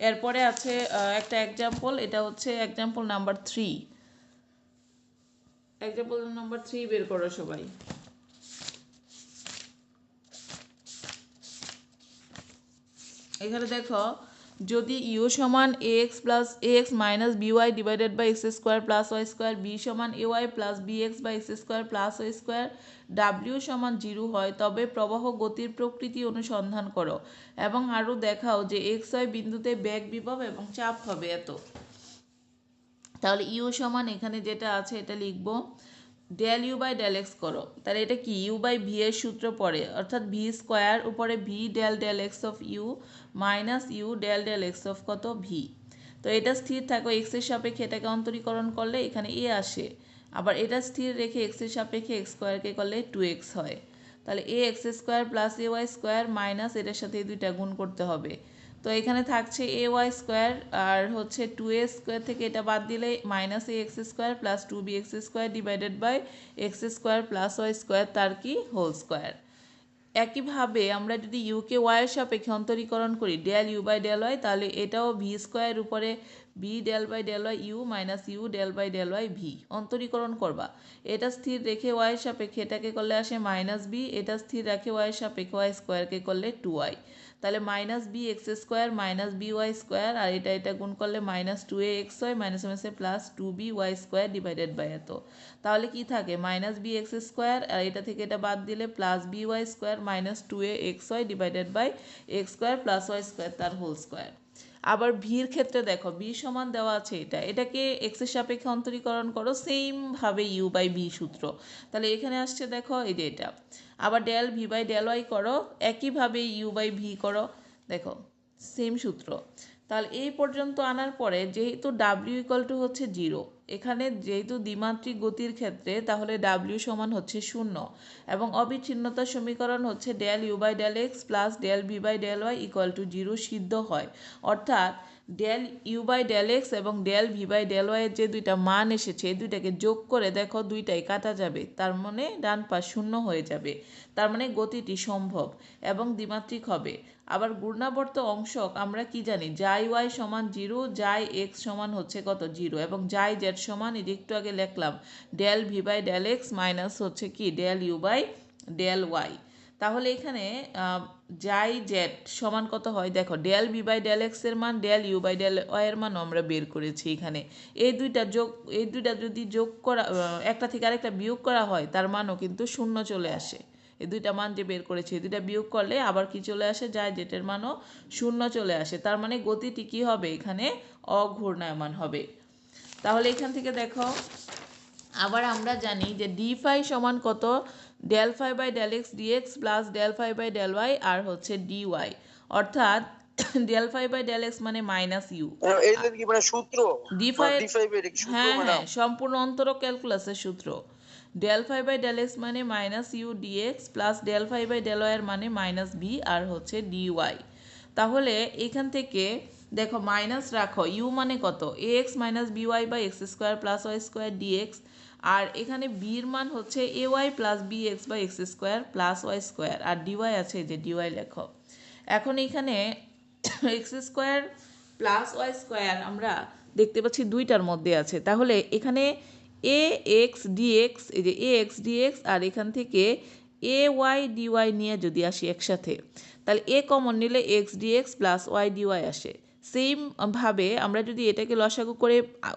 এরপরে আছে একটা এক্সাম্পল এটা হচ্ছে example number three example number three বের করো সবাই। এখানে দেখো যদি ইউ সমান a x plus a x minus b y divided by x square plus y square b সমান a y plus b x by x square plus y square W সমান zero হয়, তবে প্রবাহ গতির প্রকৃতি অনুসন্ধান করো। এবং আরও দেখাও যে এক্স ওয়াই বিন্দুতে ব্যাগ বিভব এবং চাপ হবে এত। তাহলে ইউ সমান এখানে যেটা আছে, এটা লিখব। Del u by del x করো। তাহলে এটা কি? ইউ বাই ভি এর সূত্র পড়ে, অর্থাৎ ভি স্কোয়ার উপরে v del del x of u minus u del del x of কত? ভি তো এটা স্থির থাকো এক্সের সাপেক্ষে এটাকে অন্তরীকরণ করলে এখানে এ আসে। আবার এটা স্থির রেখে এক্সের সাপেক্ষে এক্স স্কোয়ারকে করলে টু এক্স হয়। তাহলে a x square plus a y square minus এটার সাথে এই দুইটা গুণ করতে হবে। তো এখানে থাকছে এ ওয়াই স্কোয়ার আর হচ্ছে টু এ স্কোয়ার থেকে এটা বাদ দিলে minus a x square plus two b x square divided by x square plus y square তার কি? হোল স্কোয়ার একইভাবে আমরা যদি ইউকে ওয়াইয়ের সাপেক্ষে অন্তরীকরণ করি del u by del y তাহলে এটাও ভি স্কোয়ার উপরে b del by del y u minus u del by del y v অন্তরীকরণ করবা। এটা স্থির রেখে ওয়াইয়ের সাপেক্ষে এটাকে করলে আসে মাইনাস বি এটা স্থির রাখে ওয়াইয়ের সাপেক্ষে ওয়াই স্কোয়ারকে করলে টু ওয়াই তাহলে minus b x square minus b y square আর এটা এটা গুণ করলে minus two a x y minus মাইনাসে plus two b y square divided by এত। তাহলে কি থাকে? মাইনাস বি এক্স স্কোয়ার আর এটা থেকে এটা বাদ দিলে plus b y square minus two a x y divided by x square plus y square তার হোল স্কোয়ার আবার ভির ক্ষেত্রে দেখো বি সমান দেওয়া আছে এটা। এটাকে এক্সের সাপেক্ষে অন্তরীকরণ করো সেম ভাবে ইউ বাই বি সূত্র। তাহলে এখানে আসছে দেখো, এই যে এটা। আবার del v by del y করো, একইভাবে ইউ বাই ভি করো, দেখো সেম সূত্র। তাহলে এই পর্যন্ত আনার পরে যেহেতু ডাব্লিউ ইকুয়াল টু হচ্ছে জিরো এখানে যেহেতু দ্বিমাত্রিক গতির ক্ষেত্রে তাহলে ডাব্লিউ সমান হচ্ছে শূন্য এবং অবিচ্ছিন্নতার সমীকরণ হচ্ছে del u by del x plus del v by del y equal to zero সিদ্ধ হয়। অর্থাৎ del u by del x এবং ডেল ভি বাই ডেল ওয়াইয়ের যে দুইটা মান এসেছে দুইটাকে যোগ করে দেখো দুইটাই কাটা যাবে, তার মানে ডান পাশ শূন্য হয়ে যাবে, তার মানে গতিটি সম্ভব এবং দ্বিমাত্রিক হবে। আবার ঘূর্ণাবর্ত অংশক আমরা কি জানি? যাই ওয়াই সমান জিরো, যাই এক্স সমান হচ্ছে কত? জিরো। এবং যাই জেড সমান যে একটু আগে লিখলাম, del v by del x minus হচ্ছে কি? Del u by del y. তাহলে এখানে যাই জেড সমান কত হয়? দেখো, ডেল বি বাই ডেল এক্সের মান, del u by del y এর মানও আমরা বের করেছি এখানে। এই দুইটা যোগ, এই দুইটা যদি যোগ করা একটা থেকে আরেকটা বিয়োগ করা হয়, তার মানও কিন্তু শূন্য চলে আসে। এই দুইটা মান যে বের করেছি। এই দুইটা বিয়োগ করলে আবার কি চলে আসে? যায় জেটের মানও শূন্য চলে আসে। তার মানে গতিটি কি হবে? এখানে অঘূর্ণায়মান হবে। তাহলে এখান থেকে দেখো আবার আমরা জানি যে ডি ফাই সমান কত? Del phi by del x dx plus del phi by del y আর হচ্ছে ডি ওয়াই অর্থাৎ del phi by del x মানে মাইনাস ইউ মানে সূত্র? ডি ফাই হ্যাঁ হ্যাঁ সম্পূর্ণ অন্তর ক্যালকুলাসের সূত্র। Del phi by del x মানে minus u dx plus del phi by del y এর মানে মাইনাস বি আর হচ্ছে ডি ওয়াই তাহলে এখান থেকে দেখো মাইনাস রাখো ইউ মানে কত? A x minus b y by x square plus y square dx আর এখানে বির মান হচ্ছে a y plus b x by x square plus y square R dy আছে যে ডিওয়াই লেখো। এখন এখানে x square plus y square আমরা দেখতে পাচ্ছি দুইটার মধ্যে আছে। তাহলে এখানে এ এক্স ডিএক্স এই যে এ এক্স ডিএক্স আর এখান থেকে এ ওয়াই ডিওয়াই নিয়ে যদি আসি একসাথে, তাহলে এ কমন নিলে x dx plus y dy আসে। সেম ভাবে আমরা যদি এটাকে লসাগু করে,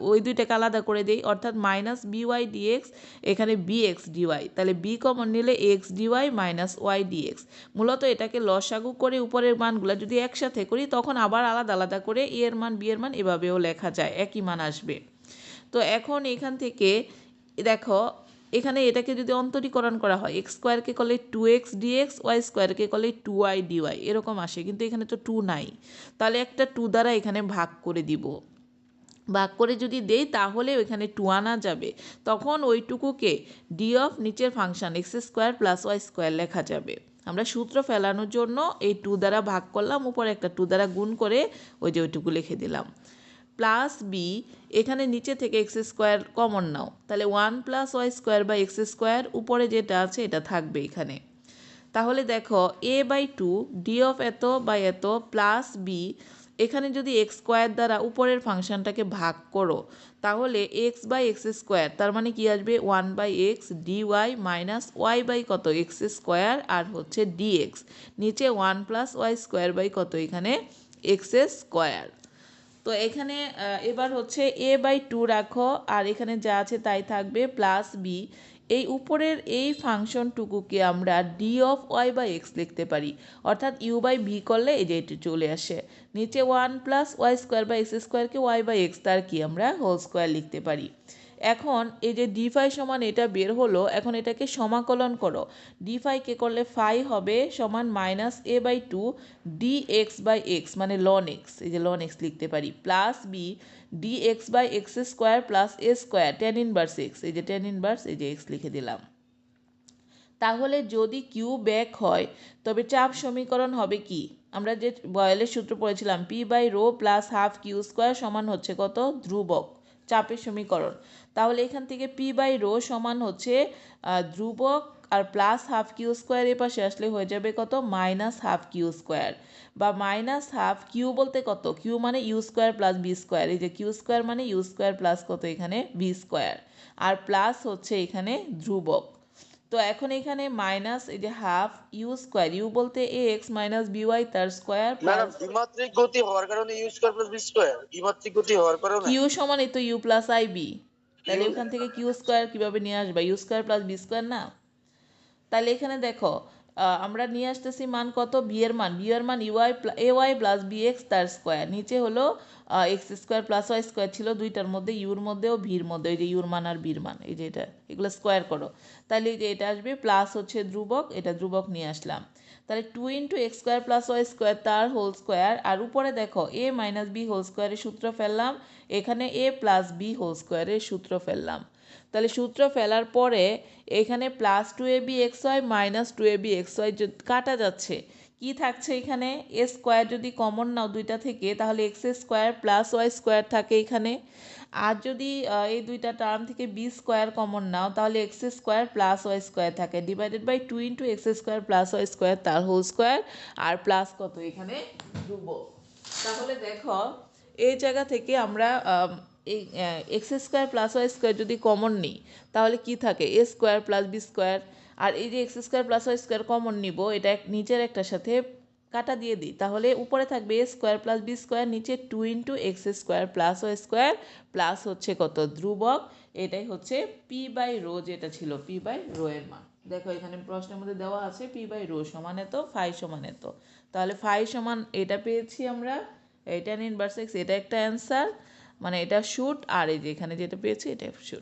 ওই দুইটাকে আলাদা করে দেই, অর্থাৎ মাইনাস বি ওয়াই ডিএক্স এখানে বি এক্স ডিওয়াই তাহলে বি কমন নিলে x dy minus y dx মূলত এটাকে লসাগু করে উপরের মানগুলো যদি একসাথে করি, তখন আবার আলাদা আলাদা করে এ এর মান বি এর মান এভাবেও লেখা যায়, একই মান আসবে। তো এখন এখান থেকে, দেখো, এখানে এটাকে যদি অন্তরীকরণ করা হয় এক্স স্কোয়ারকে করলে টু এক্স ডিএক্স ওয়াই স্কোয়ারকে করলে টু ওয়াই ডিওয়াই এরকম আসে, কিন্তু এখানে তো টু নাই। তাহলে একটা টু দ্বারা এখানে ভাগ করে দিব। ভাগ করে যদি দেই, তাহলে ওইখানে টু আনা যাবে। তখন ওইটুকুকে ডি অফ নিচের function x square plus y square লেখা যাবে। আমরা সূত্র ফেলানোর জন্য এই টু দ্বারা ভাগ করলাম, উপরে একটা টু দ্বারা গুণ করে ওই যে ওইটুকু লিখে দিলাম। প্লাস বি এখানে নিচে থেকে এক্স স্কোয়ার কমন নাও। তাহলে one plus y square by x square, উপরে যেটা আছে এটা থাকবে এখানে। তাহলে দেখো a by two d of এত বাই এত প্লাস বি এখানে যদি এক্স স্কোয়ার দ্বারা উপরের ফাংশনটাকে ভাগ করো, তাহলে এক্স বাই এক্স স্কোয়ার, তার মানে কি আসবে? One by x d y minus y by কত এক্স স্কোয়ার, আর হচ্ছে ডিএক্স নিচে one plus y square by কত এখানে? X square. তো এখানে এবার হচ্ছে এ বাই টু রাখো, আর এখানে যা আছে তাই থাকবে প্লাস বি এই উপরের এই ফাংশনটুকুকে আমরা d of y by x লিখতে পারি। অর্থাৎ ইউ বাই ভি করলে এই যে এটি চলে আসে। নিচে one plus y square by x স্কোয়ারকে ওয়াই বাই এক্স তার কি আমরা হোল স্কোয়ার লিখতে পারি। এখন এই যে ডি ফাই সমান এটা বের হলো, এখন এটাকে সমাকলন করো। ডি ফাইকে করলে ফাই হবে সমান minus a by two d x by x মানে লন এক্স এই যে লন এক্স লিখতে পারি plus b d x by x square plus a square tan inverse x এই যে টেন ইনভার্স এই যে এক্স লিখে দিলাম। তাহলে যদি কিউ ব্যাক হয়, তবে চাপ সমীকরণ হবে কি? আমরা যে বয়েলের সূত্র পড়েছিলাম P by rho plus half q square সমান হচ্ছে কত? ধ্রুবক। চাপের সমীকরণ। তাহলে এখান থেকে পি বাই রো সমান হচ্ছে ধ্রুবক আর প্লাস হাফ কিউ স্কোয়ার এ পাশে আসলে হয়ে যাবে কত? মাইনাস হাফ কিউ স্কোয়ার বা মাইনাস হাফ কিউ বলতে কত? কিউ মানে u square plus v square এই যে কিউ স্কোয়ার মানে ইউ স্কোয়ার প্লাস কত এখানে? বি স্কোয়ার আর প্লাস হচ্ছে এখানে ধ্রুবক। তো এখন এখানে মাইনাস এই যে হাফ ইউ স্কয়ার ইউ বলতে a x minus b y তার স্কয়ার ম্যাডাম দ্বিমাত্রিক গতি হওয়ার কারণে u square plus v square দ্বিমাত্রিক গতি হওয়ার কারণে। কিউ সমান এই তো ইউ প্লাস আই বি তাহলে ওখান থেকে কিউ স্কয়ার কীভাবে নিয়ে আসবে? U square plus v square না? তাহলে এখানে দেখো আমরা নিয়ে আসতেছি মান কত? বি এর মান। বি এর মান UI a y plus b x তার স্কোয়ার নিচে হলো x square plus y square ছিল দুইটার মধ্যে ইউর মধ্যে ও ভির মধ্যে। এই যে ইউর মান আর বির মান, এই যে এটা। এগুলো স্কোয়ার করো। তাহলে এই যে এটা আসবে প্লাস হচ্ছে ধ্রুবক। এটা ধ্রুবক নিয়ে আসলাম। তাহলে two into x square plus y square তার হোল স্কোয়ার আর উপরে দেখো এ মাইনাস বি হোল স্কোয়ারের সূত্র ফেললাম। এখানে এ প্লাস বি হোল স্কোয়ারের সূত্র ফেললাম। তাহলে সূত্র ফেলার পরে এখানে plus two a b x y minus two a b x y কাটা যাচ্ছে। কি থাকছে এখানে? এ স্কোয়ার যদি কমন নাও দুইটা থেকে, তাহলে x square plus y square থাকে এখানে। আর যদি এই দুইটা টার্ম থেকে বি স্কোয়ার কমন নাও, তাহলে x square plus y square থাকে। Divided by two into x square plus y square, তার হোল স্কোয়ার আর প্লাস কত এখানে? ধ্রুবক তাহলে দেখো, এই জায়গা থেকে আমরা এই x square plus y square যদি কমন নিই, তাহলে কি থাকে? A square plus b square আর এই যে x square plus y square common নিব, এটা নিচের একটার সাথে কাটা দিয়ে দিই। তাহলে উপরে থাকবে a square plus b square, নিচে two into x square plus y square plus হচ্ছে কত? ধ্রুবক। এটাই হচ্ছে পি বাই রো যেটা ছিল পি বাই রো এর মান। দেখো এখানে প্রশ্নের মধ্যে দেওয়া আছে পি বাই রো সমান এত ফাই সমান এত। তাহলে ফাই সমান এটা পেয়েছি আমরা, এটা ইনভার্স এক্স এটা একটা অ্যান্সার মানে এটা শুট আর এই যে এখানে যেটা পেয়েছি, এটা শুট